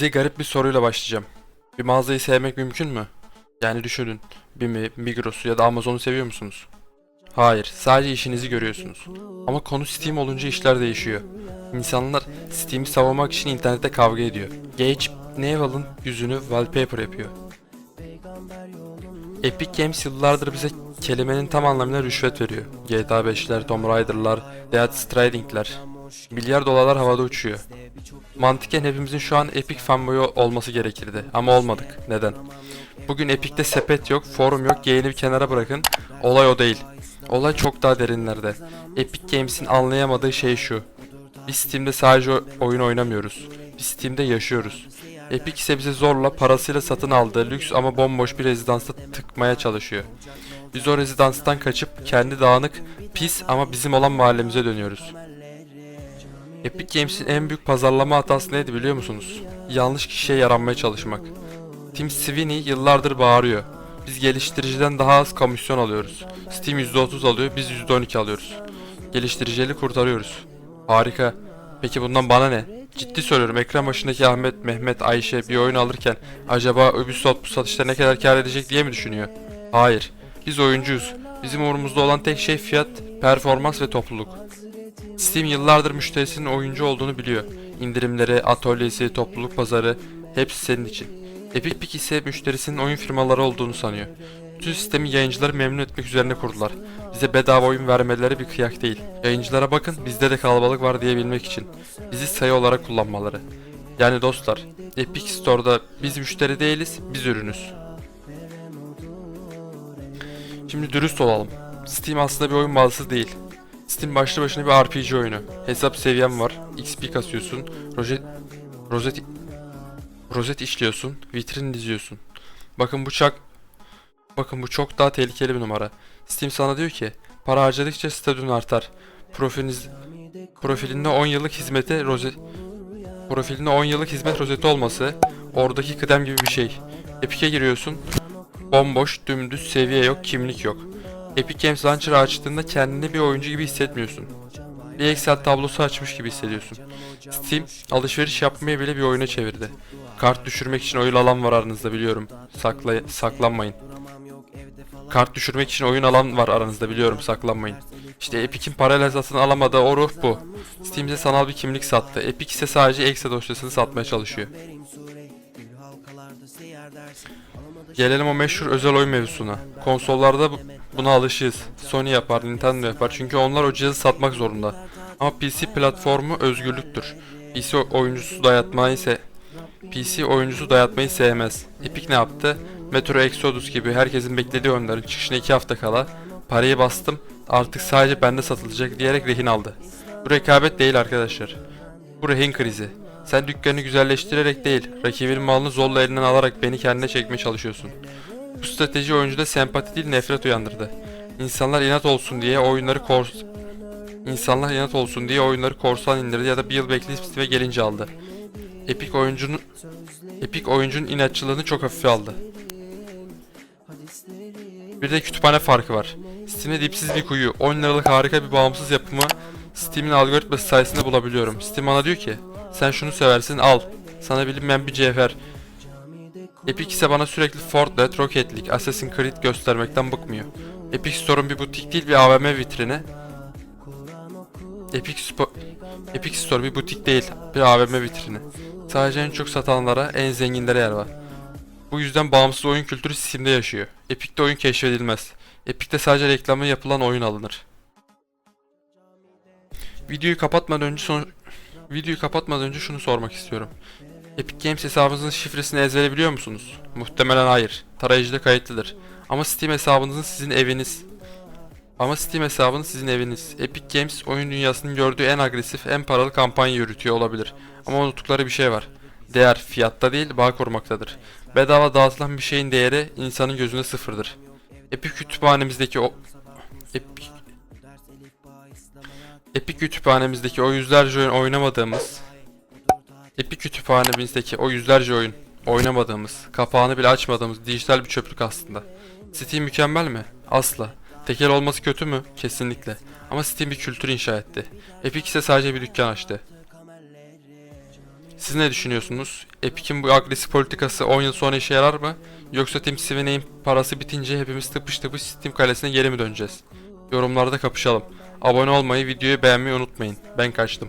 Size garip bir soruyla başlayacağım. Bir mağazayı sevmek mümkün mü? Yani düşünün. BİM'i, Migros'u ya da Amazon'u seviyor musunuz? Hayır, sadece işinizi görüyorsunuz. Ama konu Steam olunca işler değişiyor. İnsanlar Steam'i savunmak için internette kavga ediyor. Gage Neville'ın yüzünü wallpaper yapıyor. Epic Games yıllardır bize kelimenin tam anlamıyla rüşvet veriyor. GTA 5'ler, Tomb Raider'lar, Death Stranding'ler. Milyar dolarlar havada uçuyor. Mantıken hepimizin şu an Epic fanboyu olması gerekirdi ama olmadık. Neden? Bugün Epic'te sepet yok, forum yok, yayını bir kenara bırakın. Olay o değil. Olay çok daha derinlerde. Epic Games'in anlayamadığı şey şu. Biz Steam'de sadece oyun oynamıyoruz. Biz Steam'de yaşıyoruz. Epic ise bize zorla parasıyla satın aldığı lüks ama bomboş bir rezidansa tıkmaya çalışıyor. Biz o rezidanstan kaçıp kendi dağınık, pis ama bizim olan mahallemize dönüyoruz. Epic Games'in en büyük pazarlama hatası neydi biliyor musunuz? Yanlış kişiye yaranmaya çalışmak. Tim Sweeney yıllardır bağırıyor. Biz geliştiriciden daha az komisyon alıyoruz. Steam %30 alıyor, biz %12 alıyoruz. Geliştiricili kurtarıyoruz. Harika. Peki bundan bana ne? Ciddi söylüyorum ekran başındaki Ahmet, Mehmet, Ayşe bir oyun alırken acaba Ubisoft bu satışta ne kadar kar edecek diye mi düşünüyor? Hayır. Biz oyuncuyuz. Bizim umurumuzda olan tek şey fiyat, performans ve topluluk. Steam yıllardır müşterisinin oyuncu olduğunu biliyor. İndirimleri, atölyesi, topluluk pazarı hepsi senin için. Epic ise müşterisinin oyun firmaları olduğunu sanıyor. Bütün sistemi yayıncıları memnun etmek üzerine kurdular. Bize bedava oyun vermeleri bir kıyak değil. Yayıncılara bakın bizde de kalabalık var diyebilmek için. Bizi sayı olarak kullanmaları. Yani dostlar, Epic Store'da biz müşteri değiliz, biz ürünüz. Şimdi dürüst olalım. Steam aslında bir oyun mağazası değil. Steam başlı başına bir RPG oyunu. Hesap seviyen var, XP kasıyorsun, rozet, rozet, rozet işliyorsun, vitrin diziyorsun. Bakın bu çak, bakın bu çok daha tehlikeli bir numara. Steam sana diyor ki, para harcadıkça statün artar. Profiliniz, profilinde 10 yıllık hizmete rozet, profilinde 10 yıllık hizmet rozeti olması, oradaki kıdem gibi bir şey. Epic'e giriyorsun, bomboş, dümdüz, seviye yok, kimlik yok. Epic Games Launcher'ı açtığında kendini bir oyuncu gibi hissetmiyorsun. Bir Excel tablosu açmış gibi hissediyorsun. Steam, alışveriş yapmayı bile bir oyuna çevirdi. Kart düşürmek için oyun alan var aranızda biliyorum. Sakla saklanmayın. Kart düşürmek için oyun alan var aranızda biliyorum saklanmayın. İşte Epic'in parayla satın alamadığı o ruh bu. Steam ise sanal bir kimlik sattı. Epic ise sadece Excel dosyasını satmaya çalışıyor. Gelelim o meşhur özel oyun mevzusuna. Konsollarda bu- buna alışığız. Sony yapar, Nintendo yapar çünkü onlar o cihazı satmak zorunda. Ama PC platformu özgürlüktür. PC oyuncusu dayatmayı ise PC oyuncusu dayatmayı sevmez. Epic ne yaptı? Metro Exodus gibi herkesin beklediği oyunların çıkışına 2 hafta kala parayı bastım artık sadece bende satılacak diyerek rehin aldı. Bu rekabet değil arkadaşlar. Bu rehin krizi. Sen dükkanı güzelleştirerek değil, rakibinin malını zorla elinden alarak beni kendine çekmeye çalışıyorsun. Bu strateji oyuncuda sempati değil nefret uyandırdı. İnsanlar inat olsun diye oyunları kors... İnsanlar inat olsun diye oyunları korsan indirdi ya da bir yıl bekleyip Steam'e gelince aldı. Epic oyuncunun Epic oyuncunun inatçılığını çok hafife aldı. Bir de kütüphane farkı var. Steam'de dipsiz bir kuyu, 10 liralık harika bir bağımsız yapımı Steam'in algoritması sayesinde bulabiliyorum. Steam bana diyor ki, sen şunu seversin al. Sana bilinmeyen bir cevher. Epic ise bana sürekli Fortnite, Rocket League, Assassin's Creed göstermekten bıkmıyor. Epic Store'un bir butik değil bir AVM vitrini. Epic, Spo- Epic Store bir butik değil bir AVM vitrini. Sadece en çok satanlara, en zenginlere yer var. Bu yüzden bağımsız oyun kültürü Steam'de yaşıyor. Epic'te oyun keşfedilmez. Epic'te sadece reklamı yapılan oyun alınır. Videoyu kapatmadan önce son videoyu kapatmadan önce şunu sormak istiyorum. Epic Games hesabınızın şifresini ezbere biliyor musunuz? Muhtemelen hayır. Tarayıcıda kayıtlıdır. Ama Steam hesabınızın sizin eviniz. Ama Steam hesabınız sizin eviniz. Epic Games oyun dünyasının gördüğü en agresif, en paralı kampanya yürütüyor olabilir. Ama unuttukları bir şey var. Değer fiyatta değil, bağ korumaktadır. Bedava dağıtılan bir şeyin değeri insanın gözünde sıfırdır. Epic kütüphanemizdeki o... Epic kütüphanemizdeki o yüzlerce oyun oynamadığımız... Epic kütüphanemizdeki o yüzlerce oyun oynamadığımız, kapağını bile açmadığımız dijital bir çöplük aslında. Steam mükemmel mi? Asla. Tekel olması kötü mü? Kesinlikle. Ama Steam bir kültür inşa etti. Epic ise sadece bir dükkan açtı. Siz ne düşünüyorsunuz? Epic'in bu agresif politikası 10 yıl sonra işe yarar mı? Yoksa Tim Sweeney'in parası bitince hepimiz tıpış tıpış Steam kalesine geri mi döneceğiz? Yorumlarda kapışalım. Abone olmayı, videoyu beğenmeyi unutmayın. Ben kaçtım.